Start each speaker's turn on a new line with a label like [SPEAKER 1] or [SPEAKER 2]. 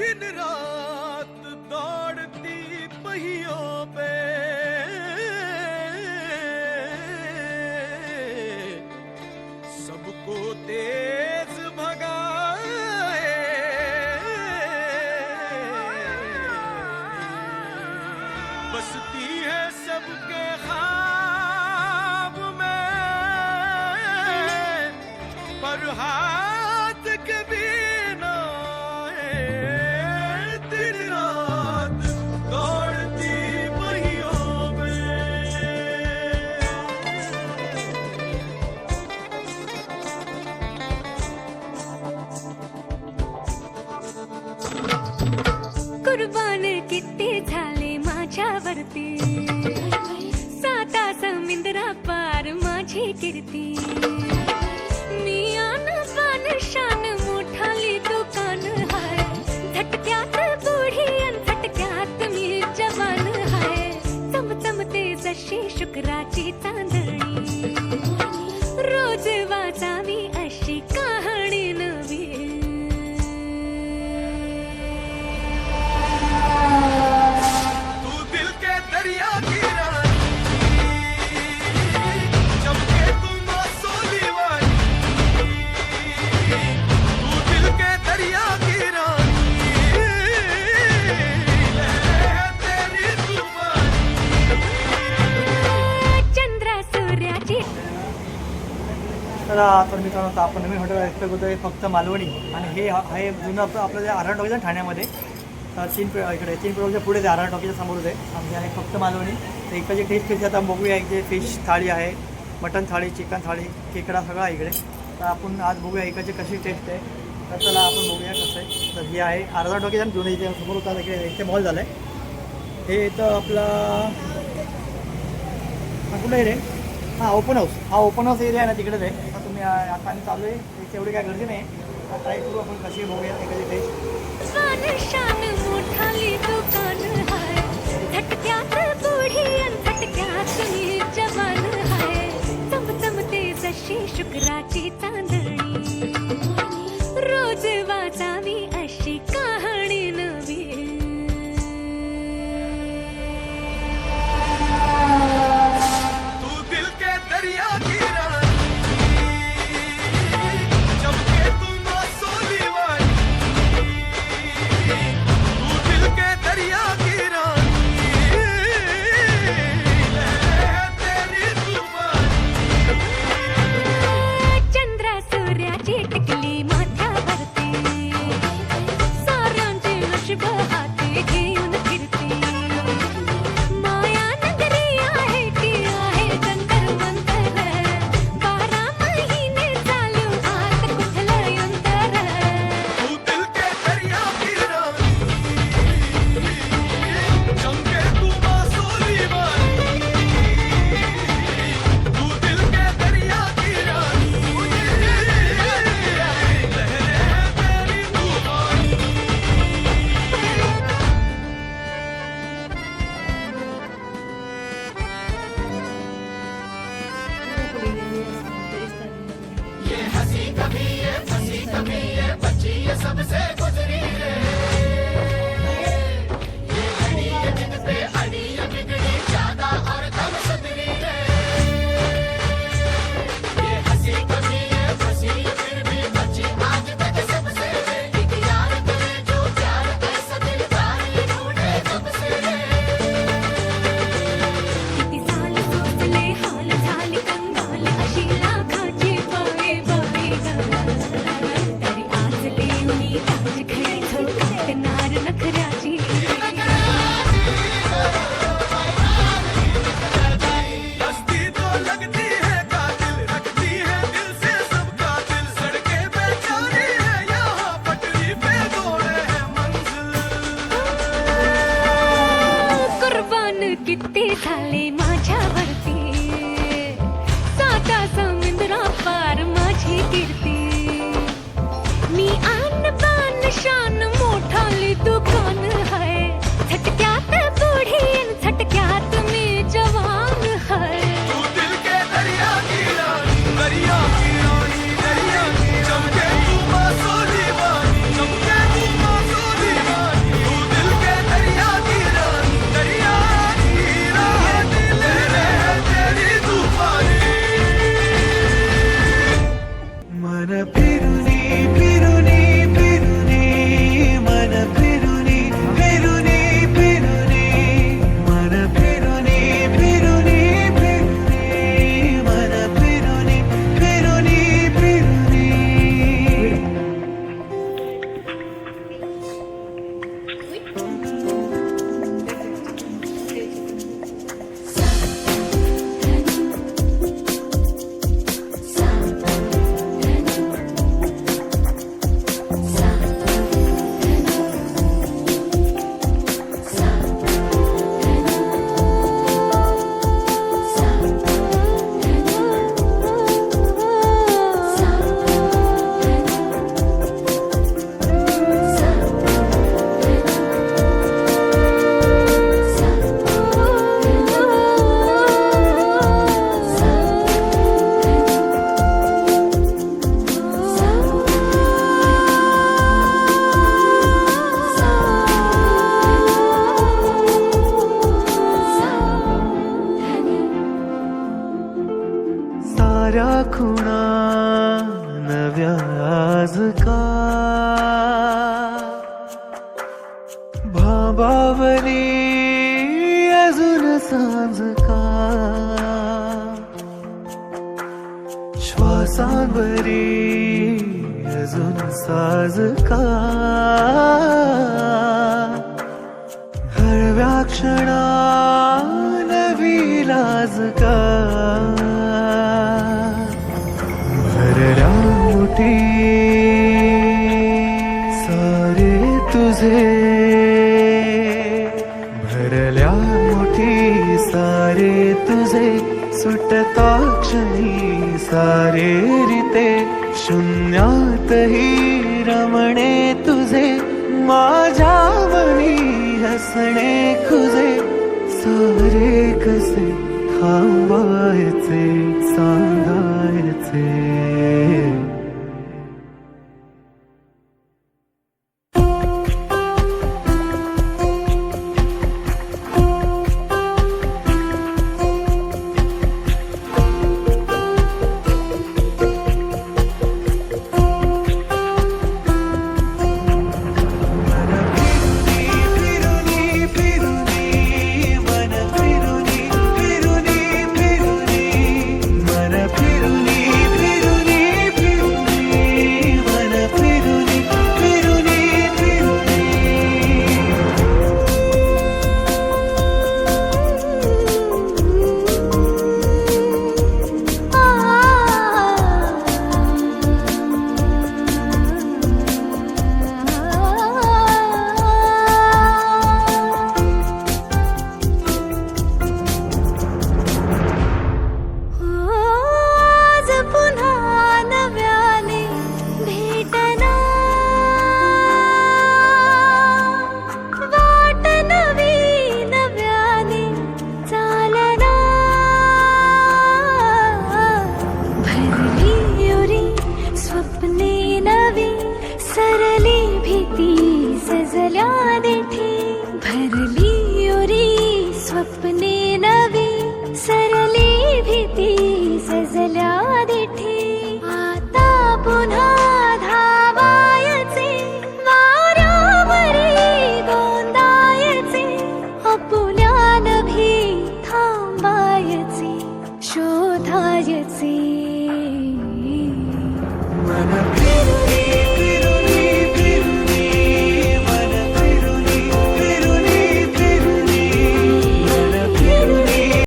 [SPEAKER 1] दिन रात दौड़ती पहियों पे। सबको तेज भगाए। बसती है सबके ख्वाब
[SPEAKER 2] झाले माझ्यावरती साता समिंद्रा पार माझी कीर्ती. मी आन पान शान मोठाली दुकान हाय. झटक्यात बुढी अन झटक्यात मी जवान हाय. चमचमते जशी शुक्राची चांदणी
[SPEAKER 3] आता आपण नवीन हॉटेल एक्सपेक्ट होतो फक्त मालवणी. आणि हे आहे जुनं आपलं आपलं जे आरण टॉकीज आहे ठाण्यामध्ये तर तीन पे इकडे तीन पेट्रोलच्या पुढे ते आरण टॉकीच्या समोरच आहे आमचे आहे फक्त मालवणी. तर इकडची टेस्ट फिश आता बघूया इकडे फिश थाळी आहे मटन थाळी चिकन थाळी खेकडा सगळा आहे इकडे. तर आपण आज बघूया इकडची कशी टेस्ट आहे. तर चला आपण बघूया कसं आहे. तर हे आहे आर्धा टॉकीज आणि जुने इथे समोर होता इकडे इथे मॉल झालं आहे हे इथं आपला कुठं आहे? रे हां ओपन हाऊस हा ओपन हाऊस एरिया आहे ना तिकडेच आहे आता तुम्ही चालू आहे. तेवढी काय गर्दी नाही. ट्राय करू आपण कशी बघूया. एखादी टेस्ट
[SPEAKER 1] पुन्हा नव्याज का
[SPEAKER 2] भाबावली अजून
[SPEAKER 4] सांज का श्वासांवरी अजून साज का हरव्या क्षणा नवी लाज का तुझे. भरल्या मुठी सारे तुझे सुटता क्षणी सारे रिते शून्यातही रमणे तुझे माझ्या मनी हसणे खुजे सारे कसे थांबायचे सांगायचे.
[SPEAKER 3] देठी भरली उरी स्वप्ने नवी। सरली भीती सजल्या देठी आता पुन्हा धावायचे। वाऱ्यावरी गोंदायचे। आपुल्या नभी थांबायचे शोधायचे।